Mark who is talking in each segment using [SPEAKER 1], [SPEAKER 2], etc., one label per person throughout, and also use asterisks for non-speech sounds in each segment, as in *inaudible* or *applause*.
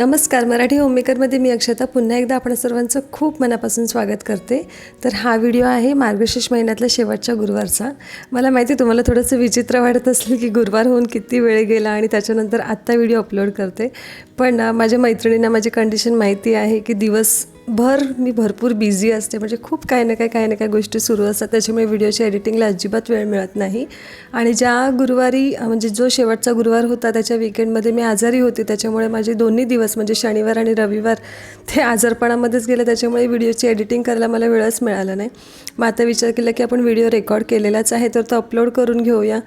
[SPEAKER 1] नमस्कार मराठी होममेकरमध्ये मी अक्षता. पुन्हा एकदा आपण सर्वांचं खूप मनापासून स्वागत करते. तर हा व्हिडिओ आहे मार्गशीर्ष महिन्यातल्या शेवटच्या गुरुवारचा. मला माहिती आहे तुम्हाला थोडंसं विचित्र वाटत असेल की गुरुवार होऊन किती वेळ गेला आणि त्याच्यानंतर आत्ता व्हिडिओ अपलोड करते. पण माझ्या मैत्रिणींना माझी कंडिशन माहिती आहे की दिवस भर मी भरपूर बिझी असते. म्हणजे खूप काही ना काही काही ना काही गोष्टी सुरू असतात. त्याच्यामुळे व्हिडिओच्या एडिटिंगला अजिबात वेळ मिळत नाही. आणि ज्या गुरुवारी म्हणजे जो शेवटचा गुरुवार होता त्याच्या विकेंडमध्ये मी आजारी होते. त्याच्यामुळे माझे दोन्ही दिवस म्हणजे शनिवार आणि रविवार ते आजारपणामध्येच गेले. त्याच्यामुळे व्हिडिओची एडिटिंग करायला मला वेळच मिळाला नाही. मग आता विचार केला की आपण व्हिडिओ रेकॉर्ड केलेलाच आहे तर तो अपलोड करून घेऊया.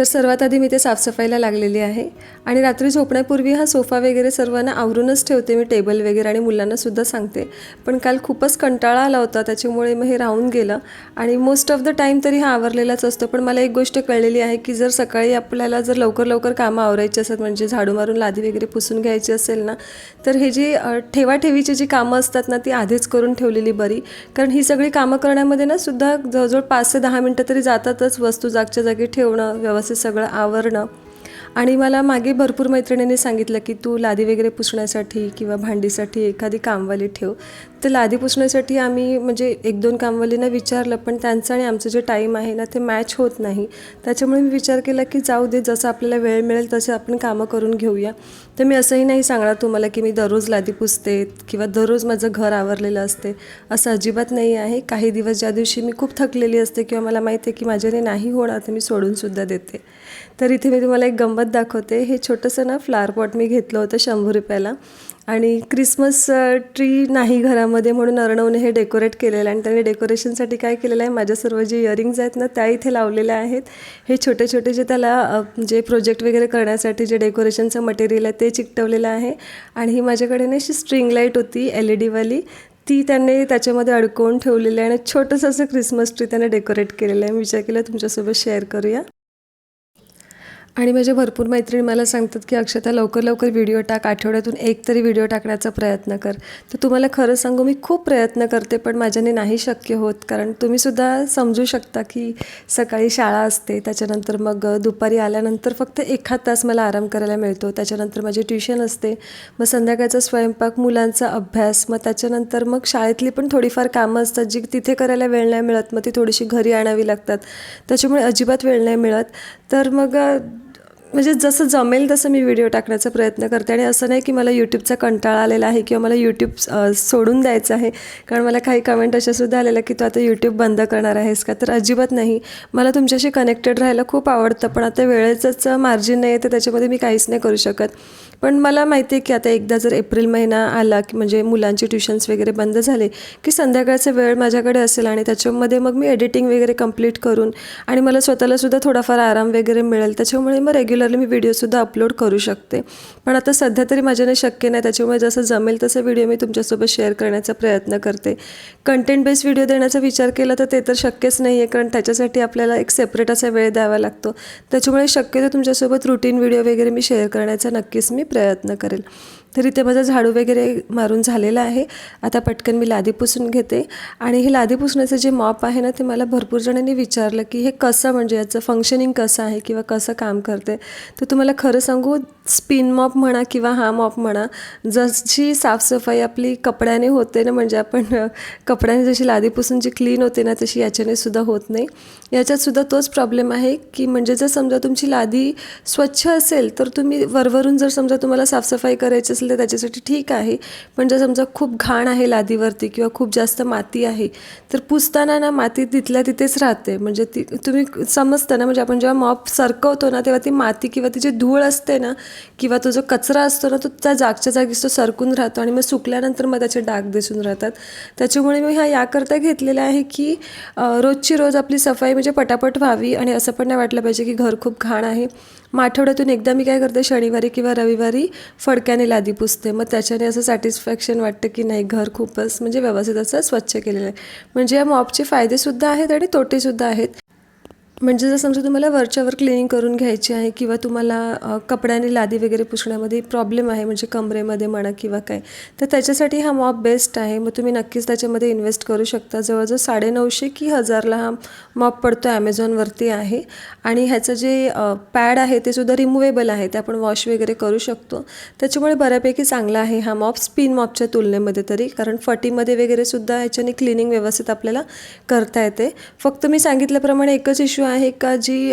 [SPEAKER 1] तर सर्वात आधी मी ते साफसफाईला लागलेली आहे. आणि रात्री झोपण्यापूर्वी हा सोफा वगैरे सर्वांना आवरूनच ठेवते. मी टेबल वगैरे आणि मुलांनासुद्धा सांगते. पण काल खूपच कंटाळा आला होता त्याच्यामुळे मग हे राहून गेलं. आणि मोस्ट ऑफ द टाईम तरी हा आवरलेलाच असतो. पण मला एक गोष्ट कळलेली आहे की जर सकाळी आपल्याला जर लवकर लवकर कामं आवरायची असतात म्हणजे झाडू मारून लादी वगैरे पुसून घ्यायची असेल ना तर हे जी ठेवाठेवीची जी कामं असतात ना ती आधीच करून ठेवलेली बरी. कारण ही सगळी कामं करण्यामध्ये ना सुद्धा जवळजवळ पाच ते दहा मिनटं तरी जातातच वस्तू जागच्या जागी ठेवणं व्यवस्थित सगळं आवरणं. आणि मला मागे भरपूर मैत्रिणींनी सांगितलं की तू लादी वगैरे पुसण्यासाठी किंवा भांडीसाठी एखादी कामवाली ठेव. तर लादी पुसण्यासाठी आम्ही म्हणजे एक दोन कामवालींना विचारलं पण त्यांचं आणि आमचं जे टाईम आहे ना ते मॅच होत नाही. त्याच्यामुळे मी विचार केला की जाऊ दे जसं आपल्याला वेळ मिळेल तसे आपण कामं करून घेऊया. तर मी असंही नाही सांगणार तुम्हाला की मी दररोज लादी पुसते किंवा दररोज माझं घर आवरलेलं असते. असं अजिबात नाही आहे. काही दिवस ज्या दिवशी मी खूप थकलेली असते किंवा मला माहिती आहे की माझ्याने नाही होणार तर मी सोडूनसुद्धा देते. तर इथे मी तुम्हाला एक गंमत दाखवते. हे छोटंसं ना फ्लावर पॉट मी घेतलं होतं शंभर रुपयाला. आणि क्रिसमस ट्री uh, नाही घरामध्ये म्हणून अर्णवने हे डेकोरेट केलेलं आहे. आणि त्याने डेकोरेशनसाठी काय केलेलं आहे? माझ्या सर्व जे इयरिंग्ज आहेत ना त्या इथे लावलेल्या आहेत. हे छोटे छोटे जे त्याला जे प्रोजेक्ट वगैरे करण्यासाठी जे डेकोरेशनचं मटेरियल आहे ते चिकटवलेलं आहे. आणि ही माझ्याकडे ना अशी स्ट्रिंग लाइट होती एल ई डीवाली ती त्याने त्याच्यामध्ये अडकवून ठेवलेली आहे. आणि छोटंसं असं क्रिसमस ट्री त्याने डेकोरेट केलेलं आहे. मी विचार केला तुमच्यासोबत शेअर करूया. आणि माझ्या भरपूर मैत्रिणी मला सांगतात की अक्षता लवकर लवकर व्हिडिओ टाक आठवड्यातून एक तरी व्हिडिओ टाकण्याचा प्रयत्न कर. तर तुम्हाला खरं सांगू मी खूप प्रयत्न करते पण माझ्याने नाही शक्य होत. कारण तुम्हीसुद्धा समजू शकता की सकाळी शाळा असते त्याच्यानंतर मग दुपारी आल्यानंतर फक्त एखाद तास मला आराम करायला मिळतो. त्याच्यानंतर माझी ट्युशन असते. मग संध्याकाळचा स्वयंपाक मुलांचा अभ्यास मग त्याच्यानंतर मग शाळेतली पण थोडीफार कामं असतात जी तिथे करायला वेळ नाही मिळत. मग ती थोडीशी घरी आणावी लागतात. त्याच्यामुळे अजिबात वेळ नाही मिळत. तर मग म्हणजे जसं जमेल तसं मी व्हिडिओ टाकण्याचा प्रयत्न करते. आणि असं नाही की मला यूट्यूबचा कंटाळा आलेला आहे किंवा मला यूट्यूब सोडून द्यायचं आहे. कारण मला काही कमेंट अशा सुद्धा आलेल्या की तू आता यूट्यूब बंद करणार आहेस का? तर अजिबात नाही. मला तुमच्याशी कनेक्टेड राहायला खूप आवडतं पण आता वेळेचंच मार्जिन नाही आहे तर त्याच्यामध्ये मी काहीच नाही करू शकत. पण मला माहिती आहे की आता एकदा जर एप्रिल महिना आला की म्हणजे मुलांचे ट्युशन्स वगैरे बंद झाले की संध्याकाळचा वेळ माझ्याकडे असेल आणि त्याच्यामध्ये मग मी एडिटिंग वगैरे कंप्लीट करून आणि मला स्वतःलासुद्धा थोडाफार आराम वगैरे मिळेल त्याच्यामुळे मग रेग्युलरली मी व्हिडिओसुद्धा अपलोड करू शकते. पण आता सध्या तरी माझ्याने शक्य नाही त्याच्यामुळे जसं जमेल तसं व्हिडिओ मी तुमच्यासोबत शेअर करण्याचा प्रयत्न करते. कंटेंट बेस्ड व्हिडिओ देण्याचा विचार केला तर ते तर शक्यच नाही आहे कारण त्याच्यासाठी आपल्याला एक सेपरेट असा वेळ द्यावा लागतो. त्याच्यामुळे शक्यतो तुमच्यासोबत रुटीन व्हिडिओ वगैरे मी शेअर करण्याचा नक्कीच मी प्रयत्न करेल. तर इथे माझा झाडू वगैरे मारून झालेला आहे. आता पटकन मी लादी पुसून घेते. आणि हे लादी पुसण्याचं जे मॉप आहे ना ते मला भरपूर जणांनी विचारलं की हे कसं म्हणजे याचं फंक्शनिंग कसं आहे किंवा कसं काम करते? तर तुम्हाला खरं सांगू स्पिन मॉप म्हणा किंवा हा मॉप म्हणा जशी साफसफाई आपली कपड्याने होते ना म्हणजे आपण *laughs* कपड्याने जशी लादी पुसून जी क्लीन होते ना तशी याच्याने सुद्धा होत नाही. याच्यातसुद्धा तोच प्रॉब्लेम आहे की म्हणजे जर समजा तुमची लादी स्वच्छ असेल तर तुम्ही वरवरून जर समजा तुम्हाला साफसफाई करायची असेल तर त्याच्यासाठी ठीक आहे. पण जर समजा खूप घाण आहे लादीवरती किंवा खूप जास्त माती आहे तर पुसताना ना माती तिथल्या तिथेच राहते. म्हणजे ती तुम्ही समजतं ना म्हणजे आपण जेव्हा मॉप सरकवतो ना तेव्हा ती माती किंवा ती जी धूळ असते ना किंवा तो जो कचरा असतो ना तो त्या जागच्या जागीच तो सरकून राहतो आणि मग सुकल्यानंतर मग त्याचे डाग दिसून राहतात. त्याच्यामुळे मी ह्या याकरता घेतलेल्या आहे की रोजची रोज आपली सफाई म्हणजे पटापट व्हावी आणि असं पण नाही वाटलं पाहिजे की घर खूप घाण आहे. मग आठवड्यातून एकदा मी काय करते शनिवारी किंवा रविवारी फडक्याने लादी पुसते. मग त्याच्याने असं सॅटिस्फॅक्शन वाटतं की नाही घर खूपच म्हणजे व्यवस्थित असं स्वच्छ केलेलं आहे. म्हणजे या मॉपचे फायदेसुद्धा आहेत आणि तोटेसुद्धा आहेत. म्हणजे जर समजा तुम्हाला वरच्यावर क्लिनिंग करून घ्यायची आहे किंवा तुम्हाला कपड्याने लादी वगैरे पुसण्यामध्ये प्रॉब्लेम आहे म्हणजे कमरेमध्ये म्हणा किंवा काय तर त्याच्यासाठी हा मॉप बेस्ट आहे. मग तुम्ही नक्कीच त्याच्यामध्ये इन्व्हेस्ट करू शकता. जवळजवळ साडेनऊशे की हजारला हा मॉप पडतो ॲमेझॉनवरती आहे. आणि ह्याचं जे पॅड आहे ते सुद्धा रिमुवेबल आहे. ते आपण वॉश वगैरे करू शकतो. त्याच्यामुळे बऱ्यापैकी चांगला आहे हा मॉप स्पिन मॉपच्या तुलनेमध्ये तरी. कारण फटीमध्ये वगैरे सुद्धा ह्याच्याने क्लिनिंग व्यवस्थित आपल्याला करता येते. फक्त मी सांगितल्याप्रमाणे एकच इश्यू आहे का जी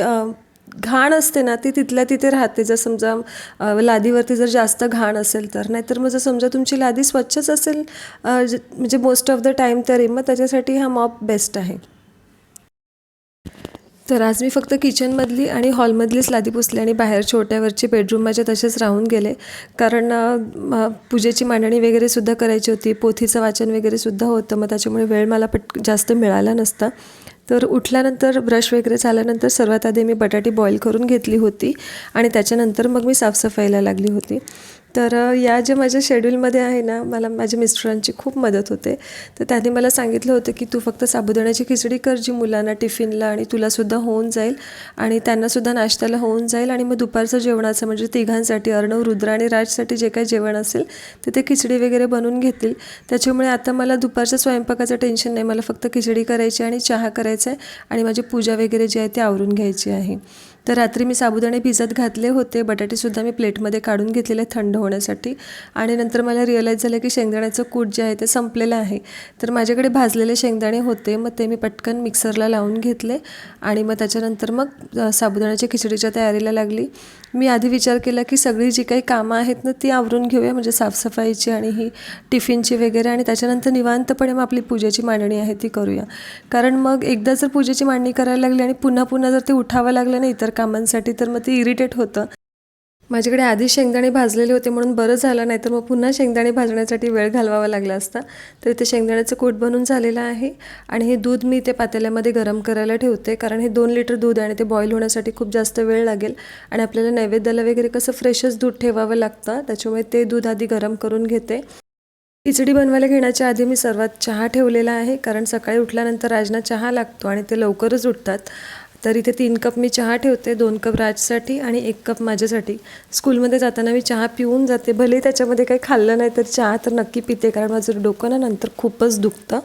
[SPEAKER 1] घाण असते ना ती तिथल्या तिथे राहते. जर समजा लादीवरती जर जास्त घाण असेल तर. नाहीतर मग जर समजा तुमची लादी स्वच्छच असेल म्हणजे मोस्ट ऑफ द टाईम तरी मग त्याच्यासाठी हा मॉप बेस्ट आहे. तर आज मी फक्त किचनमधली आणि हॉलमधलीच लादी पुसली आणि बाहेर छोट्यावरचे बेडरूम माझ्या तसेच राहून गेले. कारण पूजेची मांडणी वगैरे सुद्धा करायची होती. पोथीचं वाचन वगैरे सुद्धा होतं. मग त्याच्यामुळे वेळ मला पट जास्त मिळाला नसता. तर उठल्यानंतर ब्रश वगैरे झाल्यानंतर सर्वात आधी मी बटाटी बॉईल करून घेतली होती आणि त्याच्यानंतर मग मी साफसफाईला लागली होती. तर या ज्या माझ्या शेड्यूलमध्ये आहे ना मला माझ्या मिस्टरांची खूप मदत होते. तर त्यांनी मला सांगितलं होतं की तू फक्त साबुदाण्याची खिचडी कर जी मुलांना टिफिनला आणि तुलासुद्धा होऊन जाईल आणि त्यांनासुद्धा नाश्त्याला होऊन जाईल आणि मग दुपारचं जेवणाचं म्हणजे तिघांसाठी अर्णव रुद्र आणि राजसाठी जे काही जेवण असेल ते ते खिचडी वगैरे बनवून घेतील. त्याच्यामुळे आता मला दुपारच्या स्वयंपाकाचं टेन्शन नाही. मला फक्त खिचडी करायची आणि चहा करायचा आहे आणि माझी पूजा वगैरे जी आहे ती आवरून घ्यायची आहे. तर रात्री मी साबुदाणे भिजत घातले होते. बटाटेसुद्धा मी प्लेटमध्ये काढून घेतलेले थंड होण्यासाठी. आणि नंतर मला रिअलाईज झालं की शेंगदाण्याचं कूट जे आहे ते संपलेलं आहे. तर माझ्याकडे भाजलेले शेंगदाणे होते. मग ते मी पटकन मिक्सरला लावून घेतले. आणि मग त्याच्यानंतर मग साबुदाण्याच्या खिचडीच्या तयारीला लागली. मी आधी विचार केला की सगळी जी काही कामं आहेत ना ती आवरून घेऊया. म्हणजे साफसफाईची आणि ही टिफिनची वगैरे. आणि त्याच्यानंतर निवांतपणे मग आपली पूजेची मांडणी आहे ती करूया. कारण मग एकदा जर पूजेची मांडणी करायला लागली आणि पुन्हा पुन्हा जर ते उठावं लागलं ना इतर कामांसाठी तर मग ते इरिटेट होतं. माझ्याकडे आधी शेंगदाणे भाजलेले होते म्हणून बरं झालं नाही तर मग पुन्हा शेंगदाणे भाजण्यासाठी वेळ घालवावा लागला असता. तर इथे शेंगदाण्याचं कूट बनून झालेलं आहे आणि हे दूध मी ते पातेल्यामध्ये गरम करायला ठेवते कारण हे दोन लिटर दूध आणि ते बॉईल होण्यासाठी खूप जास्त वेळ लागेल. आणि आपल्याला नैवेद्याला वगैरे कसं फ्रेशच दूध ठेवावं लागतं त्याच्यामुळे ते दूध आधी गरम करून घेते. खिचडी बनवायला घेण्याच्या आधी मी सर्वात चहा ठेवलेला आहे कारण सकाळी उठल्यानंतर राजना चहा लागतो आणि ते लवकरच उठतात. तर इथे तीन कप मी चहा ठेवते दोन कप राजसाठी आणि एक कप माझ्यासाठी. स्कूलमध्ये जाताना मी चहा पिऊन जाते. भले त्याच्यामध्ये काही खाल्लं नाही तर चहा तर नक्की पिते कारण माझं डोकं ना नंतर खूपच दुखतं.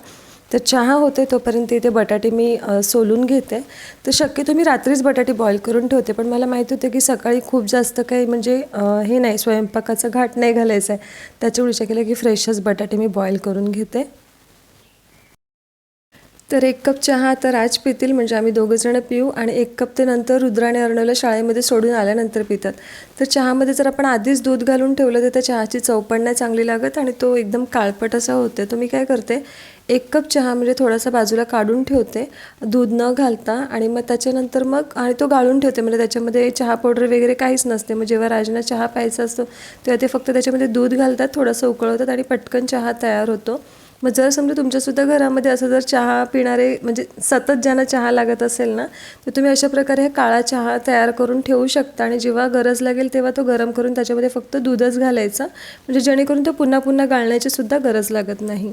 [SPEAKER 1] तर चहा होते तोपर्यंत इथे बटाटे मी सोलून घेते. तर शक्यतो मी रात्रीच बटाटे बॉईल करून ठेवते पण मला माहीत होतं की सकाळी खूप जास्त काही म्हणजे हे नाही स्वयंपाकाचा घाट नाही घालायचा आहे. त्याच्यामुळे विचार केला की फ्रेशच बटाटे मी बॉईल करून घेते. तर एक कप चहा तर आज पितील म्हणजे आम्ही दोघंजणं पिऊ आणि एक कप ते नंतर रुद्र आणि अर्णवला शाळेमध्ये सोडून आल्यानंतर पितात. तर चहामध्ये जर आपण आधीच दूध घालून ठेवलं तर त्या चहाची चौपण नाही चांगली लागत आणि तो एकदम काळपट असा होते तर मी काय करते एक कप चहा म्हणजे थोडासा बाजूला काढून ठेवते दूध न घालता आणि मग त्याच्यानंतर मग आणि तो गाळून ठेवते म्हणजे त्याच्यामध्ये चहा पावडर वगैरे काहीच नसते. मग जेव्हा राजना चहा प्यायचा असतो तेव्हा ते फक्त त्याच्यामध्ये दूध घालतात थोडंसं उकळवतात आणि पटकन चहा तयार होतो. मग जर समजा तुमच्यासुद्धा घरामध्ये असं जर चहा पिणारे म्हणजे सतत ज्यांना चहा लागत असेल ना तर तुम्ही अशा प्रकारे हे काळा चहा तयार करून ठेवू शकता. आणि जेव्हा गरज लागेल तेव्हा तो गरम करून त्याच्यामध्ये फक्त दूधच घालायचा. म्हणजे जेणेकरून तो पुन्हा पुन्हा गाळण्याची सुद्धा गरज लागत नाही.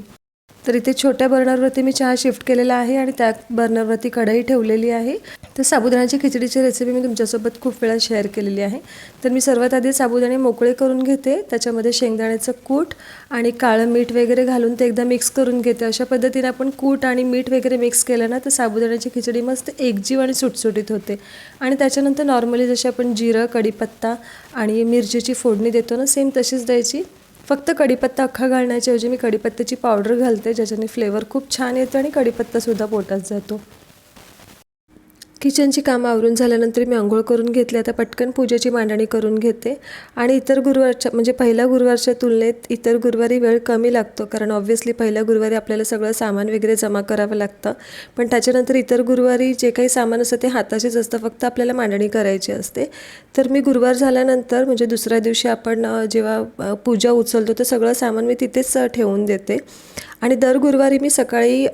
[SPEAKER 1] तर इथे छोट्या बर्नरवरती मी चहा शिफ्ट केलेला आहे आणि त्या बर्नरवरती कढई ठेवलेली आहे. तर साबुदाण्याची खिचडीची रेसिपी मी तुमच्यासोबत खूप वेळा शेअर केलेली आहे. तर मी सर्वात आधी साबुदाणे मोकळे करून घेते. त्याच्यामध्ये शेंगदाण्याचं कूट आणि काळं मीठ वगैरे घालून ते एकदा मिक्स करून घेते. अशा पद्धतीने आपण कूट आणि मीठ वगैरे मिक्स केलं ना तर साबुदाण्याची खिचडी मस्त एकजीव आणि सुटसुटीत होते. आणि त्याच्यानंतर नॉर्मली जशी आपण जिरं कढीपत्ता आणि मिरचीची फोडणी देतो ना सेम तशीच द्यायची. फक्त कढीपत्ता अख्खा घालण्याच्याऐवजी मी कढीपत्त्याची पावडर घालते ज्याच्याने फ्लेवर खूप छान येतो आणि कढीपत्तासुद्धा पोटात जातो. किचनची कामं आवरून झाल्यानंतर मी आंघोळ करून घेतली. आता पटकन पूजेची मांडणी करून घेते. आणि इतर गुरुवारच्या म्हणजे पहिल्या गुरुवारच्या तुलनेत इतर गुरुवारी वेळ कमी लागतो. कारण ऑब्व्हियसली पहिल्या गुरुवारी आपल्याला सगळं सामान वगैरे जमा करावं लागतं. पण त्याच्यानंतर इतर गुरुवारी जे काही सामान असतं ते हाताचेच असतं. फक्त आपल्याला मांडणी करायची असते. तर मी गुरुवार झाल्यानंतर म्हणजे दुसऱ्या दिवशी आपण जेव्हा पूजा उचलतो तर सगळं सामान मी तिथेच ठेवून देते. आणि दर गुरुवारी मी सकाळी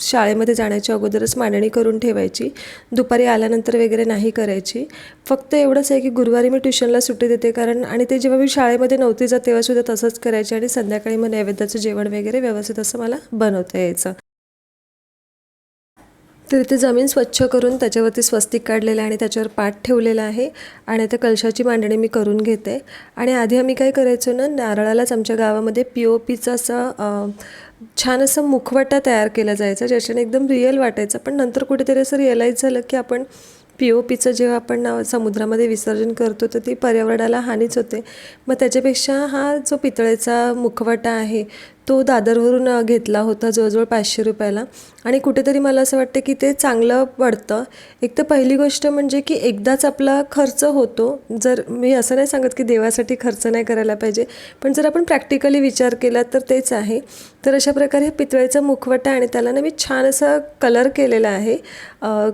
[SPEAKER 1] शाळेमध्ये जाण्याच्या अगोदरच मांडणी करून ठेवायची. दुपारी आल्यानंतर वगैरे नाही करायची. फक्त एवढंच आहे की गुरुवारी मी ट्युशनला सुट्टी देते कारण आणि ते जेव्हा मी शाळेमध्ये नव्हती जात तेव्हासुद्धा तसंच करायचे आणि संध्याकाळी मग नैवेद्याचं जेवण वगैरे व्यवस्थित असं मला बनवता यायचं. तर इथे जमीन स्वच्छ करून त्याच्यावरती स्वस्तिक काढलेलं आहे आणि त्याच्यावर पाठ ठेवलेला आहे. आणि आता कलशाची मांडणी मी करून घेते. आणि आधी आम्ही काय करायचो ना नारळालाच आमच्या गावामध्ये पी ओ पीचा असा छान असं मुखवटा तयार केला जायचा ज्याच्याने एकदम रिअल वाटायचं. पण नंतर कुठेतरी असं रिअलाईज झालं की आपण पी ओ पीचं जेव्हा आपण समुद्रामध्ये विसर्जन करतो तर ती पर्यावरणाला हानीच होते. मग त्याच्यापेक्षा हा जो पितळेचा मुखवटा आहे तो दादरवरून घेतला होता जवळजवळ पाचशे रुपयाला. आणि कुठेतरी मला असं वाटतं की ते चांगलं पडतं. एक तर पहिली गोष्ट म्हणजे की एकदाच आपला खर्च होतो. जर मी असं नाही सांगत की देवासाठी खर्च नाही करायला पाहिजे पण जर आपण प्रॅक्टिकली विचार केला तर तेच आहे. तर अशा प्रकारे हे पितळेचा मुखवटा आणि त्याला ना मी छान असा कलर केलेला आहे.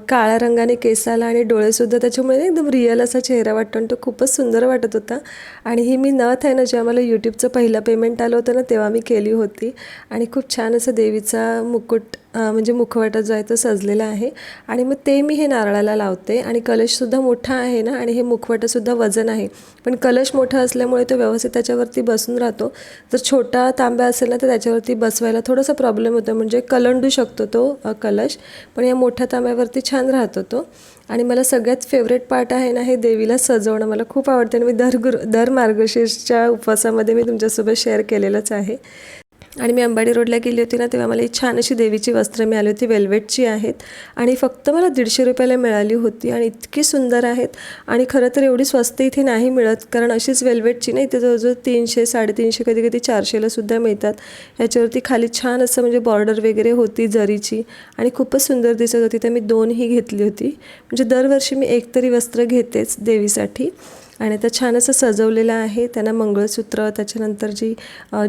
[SPEAKER 1] काळ्या रंगाने केसाला आणि डोळेसुद्धा त्याच्यामुळे एकदम रिअल असा चेहरा वाटतो आणि तो खूपच सुंदर वाटत होता. आणि ही मी नथ आहे ना जेव्हा मला यूट्यूबचं पहिलं पेमेंट आलं होतं ना तेव्हा मी केली होती. आणि खूप छान असं देवीचा मुकुट म्हणजे मुखवटा जो आहे तो सजलेला आहे. आणि मग ते मी हे नारळाला लावते. आणि कलशसुद्धा मोठा आहे ना आणि हे मुखवटासुद्धा वजन आहे. पण कलश मोठा असल्यामुळे तो व्यवस्थित त्याच्यावरती बसून राहतो. जर छोटा तांब्या असेल ना तर त्याच्यावरती बसवायला थोडासा प्रॉब्लेम होतो. म्हणजे कलंडू शकतो तो कलश. पण या मोठ्या तांब्यावरती छान राहतो तो. आणि मला सगळ्यात फेवरेट पार्ट आहे ना हे देवीला सजवणं. मला खूप आवडते. आणि मी दर गुरु दर मार्गशीर्षच्या उपवासामध्ये मी तुमच्यासोबत शेअर केलेलंच आहे. आणि मी अंबाडी रोडला गेली होती ना तेव्हा मला ही छान अशी देवीची वस्त्र मिळाली होती वेल्वेटची आहेत. आणि फक्त मला दीडशे रुपयाला मिळाली होती आणि इतकी सुंदर आहेत. आणि खरं तर एवढी स्वस्त इथे नाही मिळत कारण अशीच वेल्वेटची ना इथे जवळजवळ तीनशे साडेतीनशे कधी कधी चारशेला सुद्धा मिळतात. याच्यावरती खाली छान असं म्हणजे बॉर्डर वगैरे होती जरीची आणि खूपच सुंदर दिसत होती. तर मी दोनही घेतली होती. म्हणजे दरवर्षी मी एक तरी वस्त्र घेतेच देवीसाठी. आणि आता छान असं सजवलेलं आहे. त्यांना मंगळसूत्र त्याच्यानंतर जी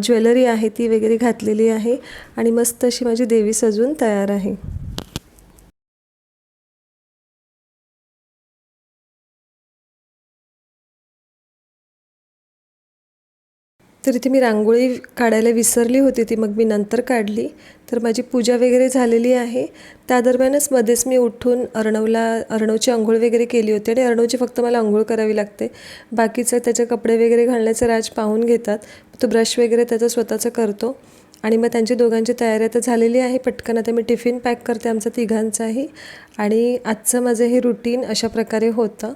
[SPEAKER 1] ज्वेलरी आहे ती वगैरे घातलेली आहे. आणि मस्त अशी माझी देवी सजून तयार आहे. तर इथे मी रांगोळी काढायला विसरली होती ती मग मी नंतर काढली. तर माझी पूजा वगैरे झालेली आहे. त्या दरम्यानच मध्येच मी उठून अर्णवला अर्णवची आंघोळ वगैरे केली होती आणि अर्णवची फक्त मला आंघोळ करावी लागते. बाकीचं त्याचे कपडे वगैरे घालण्याचं राज पाहून घेतात. तो ब्रश वगैरे त्याचा स्वतःचा करतो. आणि मग त्यांची दोघांची तयारी आता झालेली आहे. पटकन आता मी टिफिन पॅक करते आमचं तिघांचाही. आणि आजचं माझं हे रुटीन अशा प्रकारे होतं.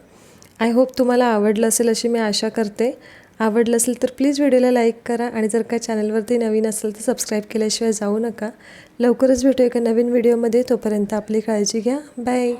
[SPEAKER 1] आय होप तुम्हाला आवडलं असेल अशी मी आशा करते. आवडलं असेल तर प्लीज व्हिडिओला लाईक करा आणि जर का चॅनलवरती नवीन असेल तर सबस्क्राईब केल्याशिवाय जाऊ नका. लवकरच भेटू एका नवीन व्हिडिओमध्ये. तोपर्यंत आपली काळजी घ्या. बाय.